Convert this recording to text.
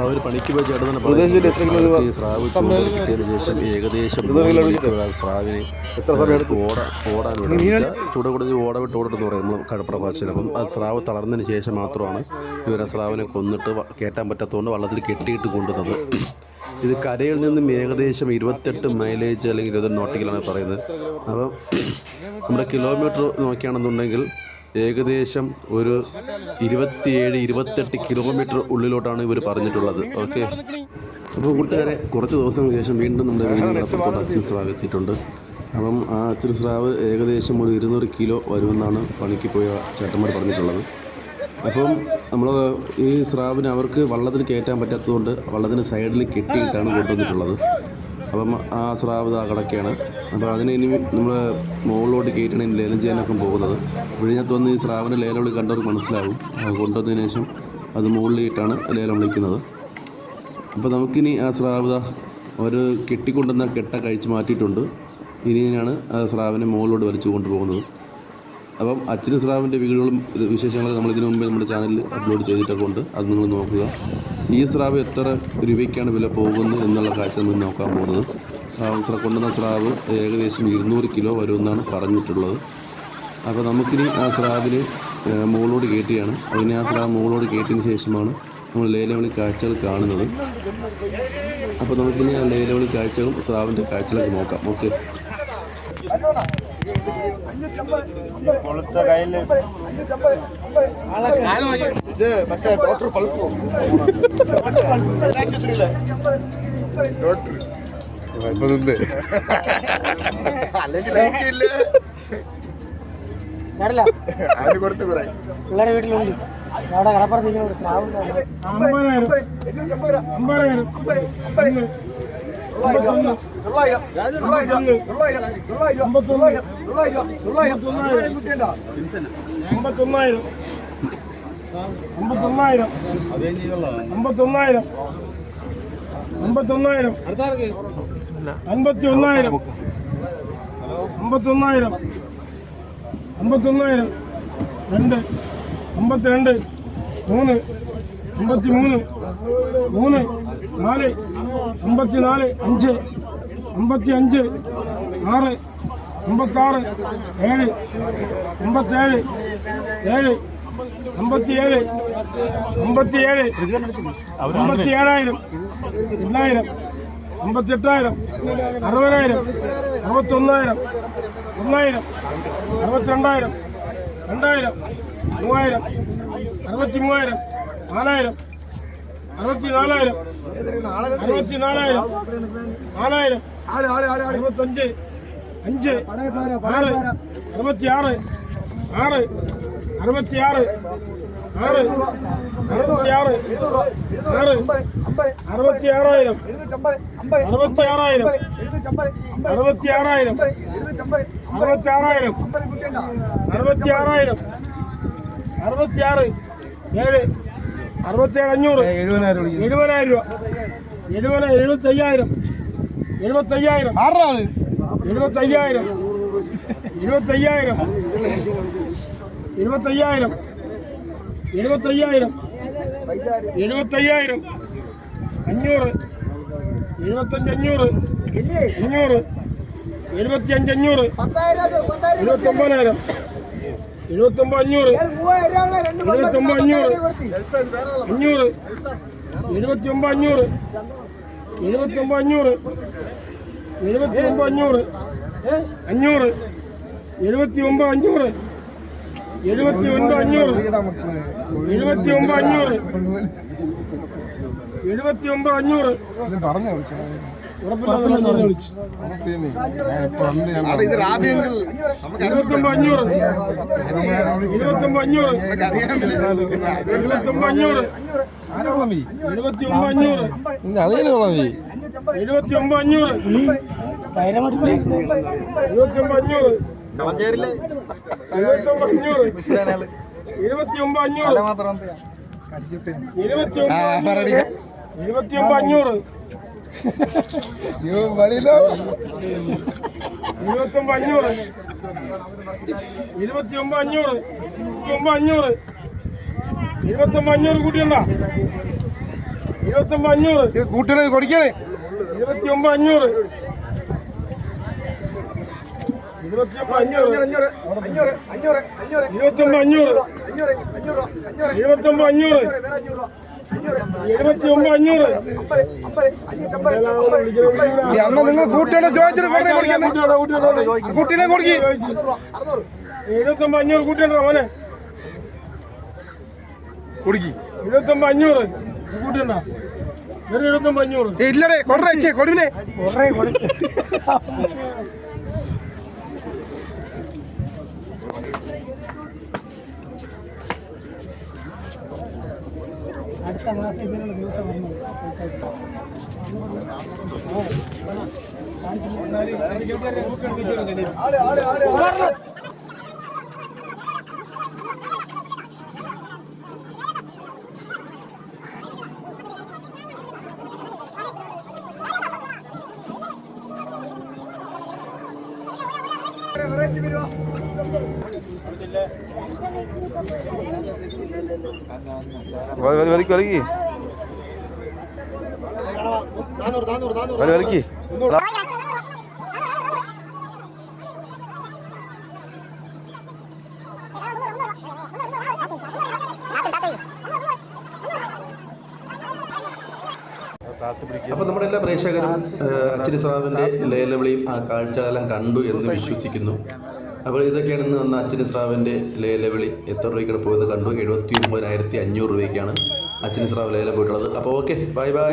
അവർ പണിക്ക് പോയി ചേട്ടൻ തന്നെ സ്രാവ് ചൂണ്ടൽ കിട്ടിയതിന് ശേഷം ഏകദേശം സ്രാവിനെ ഓട ഓടാൻ ചൂട് ഓട വിട്ട് ഓടിട്ടെന്ന് പറയും. നമ്മൾ കടപ്പുറ ഭാഷയിൽ അപ്പം ആ സ്രാവ് തളർന്നതിന് ശേഷം മാത്രമാണ് ഇവരെ സ്രാവിനെ കൊന്നിട്ട് കയറ്റാൻ പറ്റാത്തതുകൊണ്ട് വള്ളത്തിൽ കെട്ടിയിട്ട് കൊണ്ടുവന്നത്. ഇത് കരയിൽ നിന്നും ഏകദേശം ഇരുപത്തെട്ട് മൈലേജ് അല്ലെങ്കിൽ ഇരുപത്തെട്ട് നോട്ടിക്കലാണ് പറയുന്നത്. അപ്പം നമ്മുടെ കിലോമീറ്റർ നോക്കുകയാണെന്നുണ്ടെങ്കിൽ ഏകദേശം ഒരു ഇരുപത്തിയേഴ് ഇരുപത്തെട്ട് കിലോമീറ്റർ ഉള്ളിലോട്ടാണ് ഇവർ പറഞ്ഞിട്ടുള്ളത്. ഓക്കെ? അപ്പോൾ കൂട്ടുകാരെ കുറച്ച് ദിവസങ്ങൾക്ക് ശേഷം വീണ്ടും നമ്മുടെ വീടിന്റെ അച്ഛൻ സ്രാവ് എത്തിയിട്ടുണ്ട്. അപ്പം ആ അച്ഛൻ സ്രാവ് ഏകദേശം ഒരു ഇരുന്നൂറ് കിലോ വരുമെന്നാണ് പണിക്ക് പോയ ചേട്ടന്മാർ പറഞ്ഞിട്ടുള്ളത്. അപ്പം നമ്മൾ ഈ സ്രാവിന് അവർക്ക് വള്ളത്തിൽ കയറ്റാൻ പറ്റാത്തതുകൊണ്ട് വള്ളത്തിന് സൈഡിൽ കെട്ടിയിട്ടാണ് കൊണ്ടുവന്നിട്ടുള്ളത്. അപ്പം ആ സ്രാവ് കടക്കയാണ് അപ്പോൾ അതിന് ഇനി നമ്മൾ മുകളിലോട്ട് കയറ്റണം ലേലം ചെയ്യാനൊക്കെ പോകുന്നത്. വിഴിഞ്ഞത്ത് വന്ന് ഈ സ്രാവിന് ലേലം വിളി കണ്ടവർക്ക് മനസ്സിലാവും. കൊണ്ടുവന്നതിന് ശേഷം അത് മുകളിലിട്ടാണ് ലേലം വിളിക്കുന്നത്. അപ്പോൾ നമുക്കിനി ആ സ്രാവിത അവർ കെട്ടിക്കൊണ്ടുവന്ന കെട്ട കഴിച്ച് മാറ്റിയിട്ടുണ്ട്. ഇനി ഇങ്ങനെയാണ് ആ സ്രാവിനെ മുകളിലോട്ട് വലിച്ചു കൊണ്ടുപോകുന്നത്. അപ്പം അച്ഛനും സ്രാവിന്റെ വീടുകളും വിശേഷങ്ങളൊക്കെ നമ്മൾ ഇതിനു മുമ്പേ നമ്മുടെ ചാനലിൽ അപ്ലോഡ് ചെയ്തിട്ടൊക്കെ ഉണ്ട്. അത് നിങ്ങൾ നോക്കുക. ഈ സ്രാവ് എത്ര രൂപയ്ക്കാണ് വില പോകുന്നത് എന്നുള്ള കാഴ്ച നമ്മൾ നോക്കാൻ പോകുന്നത്? കൊണ്ടുവന്ന സ്രാവ് ഏകദേശം ഇരുന്നൂറ് കിലോ വരുമെന്നാണ് പറഞ്ഞിട്ടുള്ളത്. അപ്പോൾ നമുക്കിനി ആ സ്രാവിൽ മുകളോട് കയറ്റിയാണ് അതിന് ആ സ്രാവ് മുകളോട് കയറ്റിയതിന് ശേഷമാണ് നമ്മൾ ലേലവിളി കാഴ്ചകൾ കാണുന്നത്. അപ്പോൾ നമുക്കിനി ആ ലേലവിളി കാഴ്ചകളും സ്രാവിന്റെ കാഴ്ചകളൊക്കെ നോക്കാം. ഓക്കെ. ഇത് മറ്റേ ഡോക്ടർ പളുപ്പു കല്ലാക്ഷത്തിലെ ഡോക്ടർ അല്ലെങ്കിൽ അതിന് കൊടുത്തു കുറെ? പിള്ളേരെ വീട്ടിലുണ്ട്. അവിടെ കടപ്പുറത്ത് ഇങ്ങനെ ഒരു സ്രാവ് അമ്പത്തൊന്നായിരം അമ്പത്തൊന്നായിരം അമ്പത്തൊന്നായിരം അമ്പത്തൊന്നായിരം അൻപത്തി ഒന്നായിരം അമ്പത്തൊന്നായിരം അമ്പത്തൊന്നായിരം രണ്ട് അമ്പത്തിരണ്ട് മൂന്ന് അമ്പത്തി മൂന്ന് മൂന്ന് നാല് അമ്പത്തിനാല് അഞ്ച് അമ്പത്തി അഞ്ച് ആറ് അമ്പത്താറ് ഏഴ് അമ്പത്തേഴ് ഏഴ് അമ്പത്തിയേഴ് അമ്പത്തിയേഴ് അമ്പത്തിയേഴായിരം എണ്ണായിരം അമ്പത്തെട്ടായിരം അറുപതിനായിരം അറുപത്തൊന്നായിരം ഒന്നായിരം അറുപത്തിരണ്ടായിരം രണ്ടായിരം മൂവായിരം അറുപത്തി മൂവായിരം നാലായിരം അറുപത്തി നാലായിരം അറുപത്തി നാലായിരം നാലായിരം അറുപത്തഞ്ച് അഞ്ച് ആറ് അറുപത്തിയാറ് ആറ് അറുപത്തിയാറ് ആറ് അറുപത്തിയാറ് ആറ് അറുപത്തിയാറായിരം അറുപത്തിയാറായിരം അറുപത്തിയാറായിരം അറുപത്തിയാറായിരം അറുപത്തിയാറായിരം അറുപത്തിയാറ് ഏഴ് അറുപത്തിയേഴ് അഞ്ഞൂറ്. എഴുപതിനായിരം രൂപ എഴുപത് എഴുപത്തയ്യായിരം. എഴുപത്തയ്യായിരം. എഴുപത്തയ്യായിരം. എഴുപത്തയ്യായിരം. എഴുപത്തയ്യായിരം. എഴുപത്തയ്യായിരം. എഴുപത്തയ്യായിരം. അഞ്ഞൂറ്. എഴുപത്തഞ്ച് അഞ്ഞൂറ്. അഞ്ഞൂറ് എഴുപത്തിയഞ്ച് അഞ്ഞൂറ് എഴുപത്തൊമ്പതിനായിരം. എഴുപത്തൊമ്പത് അഞ്ഞൂറ്. ഇരുപത്തൊമ്പത് അഞ്ഞൂറ്. അഞ്ഞൂറ്. എഴുപത്തിയൊമ്പത് അഞ്ഞൂറ്. എഴുപത്തൊമ്പത് അഞ്ഞൂറ്. എഴുപത്തിയൊമ്പത് അഞ്ഞൂറ്. അഞ്ഞൂറ്. എഴുപത്തി ഒമ്പത് അഞ്ഞൂറ്. എഴുപത്തി ഒൻപത് അഞ്ഞൂറ്. എഴുപത്തി ഒമ്പത് അഞ്ഞൂറ്. എഴുപത്തി ഒമ്പത് അഞ്ഞൂറ്. പറഞ്ഞു ഇത് റാബിയെങ്കിൽ എഴുപത്തി ഒമ്പത് അഞ്ഞൂറ്. എഴുപത്തി ഒമ്പത് അഞ്ഞൂറ് ഒമ്പത് അഞ്ഞൂറ് ഒമ്പത് അഞ്ഞൂറ്. എഴുപത്തി ഒമ്പത് അഞ്ഞൂറ്. ഇരുപത്തി ഒമ്പത് അഞ്ഞൂറ്. ഇരുപത്തി ഒമ്പത് അഞ്ഞൂറ്. ഇരുപത്തി ഒമ്പത് അഞ്ഞൂറ്. കൂട്ടിയുണ്ടോ ഇരുപത്തൊമ്പത് അഞ്ഞൂറ്. കൂട്ടണേ കൊടുക്കണേ ഇരുപത്തിയൊമ്പത് അഞ്ഞൂറ്. ഇരുപത്തൊമ്പത് അഞ്ഞൂറ്. ഇരുപത്തൊമ്പത് അഞ്ഞൂറ്. അമ്മ നിങ്ങൾ കൂട്ടണ ചോദിച്ചിട്ട് കൂട്ടണേ കൊടുക്കണേ കുട്ടീനെ കൊടുക്കി എഴുപത്തൊമ്പത് അഞ്ഞൂറ് കൂട്ടിയുണ്ടോ മോനെ. കൊടുക്കി. ഇരുപത്തൊമ്പത് അഞ്ഞൂറ്. കൂട്ടിയുണ്ടോ ഇല്ലേ എഴുപത്തൊമ്പത് അഞ്ഞൂറ്. ഇല്ലടേ കൊടേ കൊടുവിനെ. കൊടുക്കും ಹದಿನೈದು ದಿವಸವನ್ನು ಕಾಯ್ತಾ Thank you. വന്നു വലിക്ക് വലിക്ക് വലിക്ക് അപ്പൊ നമ്മുടെ എല്ലാ പ്രേക്ഷകരും അച്ചിരി സ്രാവിന്റെ ലേലവിളിയും ആ കാഴ്ചകളെല്ലാം കണ്ടു എന്ന് വിശ്വസിക്കുന്നു. അപ്പോൾ ഇതൊക്കെയാണ് ഇന്ന് വന്ന അച്ഛൻ സ്രാവിന്റെ ലേലവിളി എത്ര രൂപയ്ക്കാണ് പോയത് കണ്ടു? എഴുപത്തി ഒമ്പതിനായിരത്തി അഞ്ഞൂറ് രൂപയ്ക്കാണ് അച്ഛൻ സ്രാവ് ലേല പോയിട്ടുള്ളത്. അപ്പോൾ ഓക്കെ ബൈ ബൈ.